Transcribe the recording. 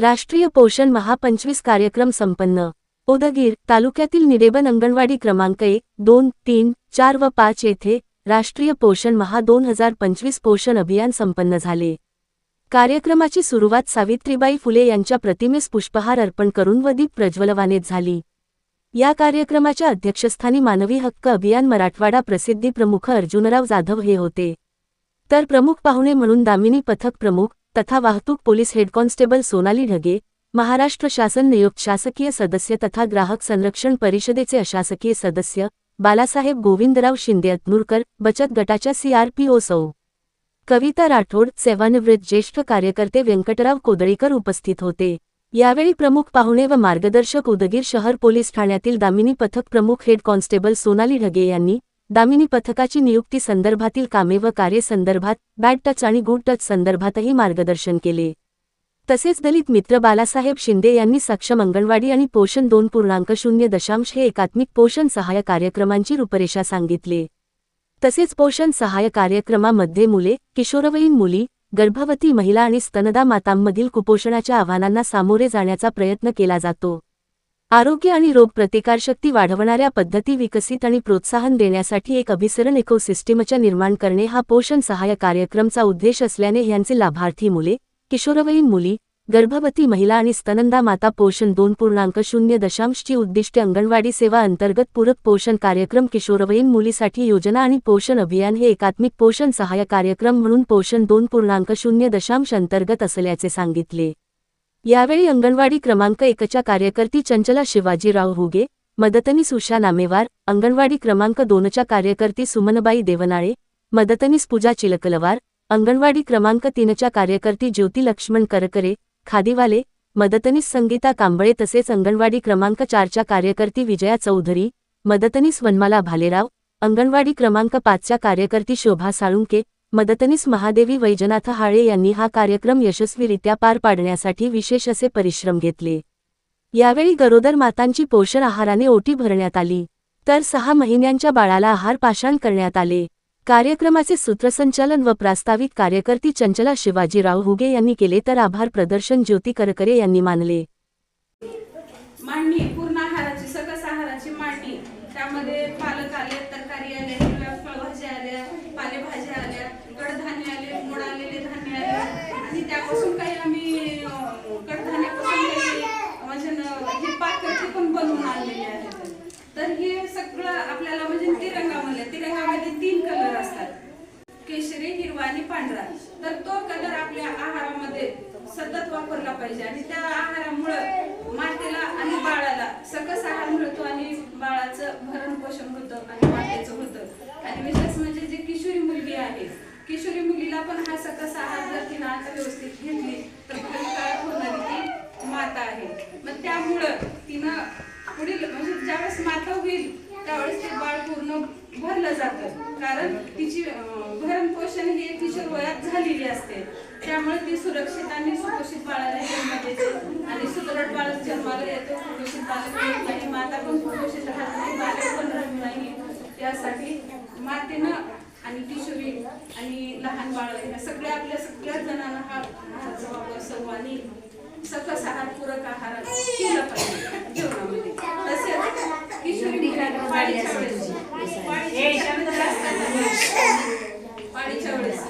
राष्ट्रीय पोषण महापंचवीस कार्यक्रम संपन्न. उदगीर तालुक्यातील निडेबन अंगणवाडी क्रमांक एक दोन तीन चार व पाच येथे राष्ट्रीय पोषण महा दोन हजार पंचवीस पोषण अभियान संपन्न झाले. कार्यक्रमाची सुरुवात सावित्रीबाई फुले यांच्या प्रतिमेस पुष्पहार अर्पण करून व दीप प्रज्वलवानेत झाली. या कार्यक्रमाच्या अध्यक्षस्थानी मानवी हक्क अभियान मराठवाडा प्रसिद्धी प्रमुख अर्जुनराव जाधव हे होते. तर प्रमुख पाहुणे म्हणून दामिनी पथक प्रमुख तथा वाहतूक police head constable Sonali Dhage Maharashtra शासन नियुक्त शासकीय सदस्य तथा ग्राहक संरक्षण परिषदेचे अशासकीय सदस्य बालासाहेब गोविंदराव शिंदे अतनुरकर बचत गटाच्या सीआरपीओ सौ. कविता राठोड सेवानिवृत्त ज्येष्ठ कार्यकर्ते व्यंकटराव कोदळीकर उपस्थित होते. यावेळी प्रमुख पाहुणे व मार्गदर्शक उदगीर शहर पोलीस ठाण्यातील दामिनी पथक प्रमुख हेड कॉन्स्टेबल सोनाली ढगे यांनी दामिनी पथकाची नियुक्ती संदर्भातील कामे व कार्यसंदर्भात बॅड टच आणि गुड टच संदर्भातही मार्गदर्शन केले. तसेच दलित मित्र बालासाहेब शिंदे यांनी सक्षम अंगणवाडी आणि पोषण दोन पूर्णांक शून्य दशांश हे एकात्मिक पोषण सहाय्य कार्यक्रमांची रूपरेषा सांगितले. तसेच पोषण सहाय्य कार्यक्रमामध्ये मुले किशोरवयीन मुली गर्भवती महिला आणि स्तनदा मातांमधील कुपोषणाच्या आव्हानांना सामोरे जाण्याचा प्रयत्न केला जातो. आरोग्य आणि रोग प्रतिकारशक्ती वाढवणाऱ्या पद्धती विकसित आणि प्रोत्साहन देण्यासाठी एक अभिसरण इकोसिस्टीमच्या निर्माण करणे हा पोषण सहाय्य कार्यक्रमचा उद्देश असल्याने ह्यांचे लाभार्थी मुले किशोरवयीन मुली गर्भवती महिला आणि स्तनंदा माता पोषण दोन पूर्णांक शून्य दशांशची उद्दिष्टे अंगणवाडी सेवा अंतर्गत पूरक पोषण कार्यक्रम किशोरवयीन मुलीसाठी योजना आणि पोषण अभियान हे एकात्मिक पोषण सहाय्य कार्यक्रम म्हणून पोषण दोन पूर्णांक शून्य दशांश अंतर्गत असल्याचे सांगितले. यावेळी अंगणवाडी क्रमांक एकच्या कार्यकर्ती चंचला शिवाजीराव हुगे मदतनीस उषा नामेवार अंगणवाडी क्रमांक दोनच्या कार्यकर्ती सुमनबाई देवनाळे मदतनीस पूजा चिलकलवार अंगणवाडी क्रमांक तीनच्या कार्यकर्ती ज्योती लक्ष्मण करकरे खादीवाले मदतनीस संगीता कांबळे तसेच अंगणवाडी क्रमांक चारच्या कार्यकर्ती विजया चौधरी मदतनीस वनमाला भालेराव अंगणवाडी क्रमांक पाचच्या कार्यकर्ती शोभा साळुंके मदतनीस महादेवी वैजनाथ हाळे यांनी हा कार्यक्रम यशस्वीरित्या पार पाडण्यासाठी विशेष असे परिश्रम घेतले. यावेळी गरोदर मातांची पोषण आहाराने ओटी भरण्यात आली. तर सहा महिन्यांच्या बाळाला आहार पाषाण करण्यात आले. कार्यक्रमाचे सूत्रसंचालन व प्रास्ताविक कार्यकर्ती चंचला शिवाजीराव हुगे यांनी केले तर आभार प्रदर्शन ज्योती करकरे यांनी मानले. त्यामध्ये पालक आले तरकारी आले किंवा फळभाज्या आल्या पालेभाज्या आल्या कडधान्य आले मोड आलेले धान्य आले. आणि त्यापासून काही आम्ही कडधान्यापासून काही म्हणजे न- हे पण बनवून आणलेले आहेत तर हे सगळं आपल्याला म्हणजे तिरंगामध्ये तिरंगामध्ये तीन कलर असतात. केशरी हिरवा आणि पांढरा. तर तो कलर आपल्या आहारामध्ये सतत वापरला पाहिजे. आणि त्या आहारामुळं मातेला आणि बाळाला सकस आहार मिळतो आणि बाळाचं भरण पोषण होतं आणि मातेचं होतं. आणि विशेष म्हणजे जे किशोरी मुलगी आहे किशोरी मुलीला पण हा सकस आहार जर तिनं आता व्यवस्थित घेतली तर भावी काळात होणारी ती माता आहे. मग त्यामुळं तिनं पुढील म्हणजे ज्यावेळेस माता होईल त्यावेळेस ते बाळ पूर्ण भरलं जातं. कारण तिची भरण पोषण ही किशोर वयात झालेली असते. त्यामुळे ती सुरक्षित आणि सुपोषित बाळाला जन्म देते. आणि सुदृढ बाळ जन्माला येतो कुपोषित बालक नाही. माता पण कुपोषित राहत नाही बालक पण राहत नाही. त्यासाठी मातेनं आणि किशोरी आणि लहान बाळ ह्या सगळ्या आपल्या सगळ्या जणांना हा जबाबदार सर्वांनी सकस आहार पूरक आहार कार्यक्रम झाली असेल तुझी पाडीच्या वेळेस.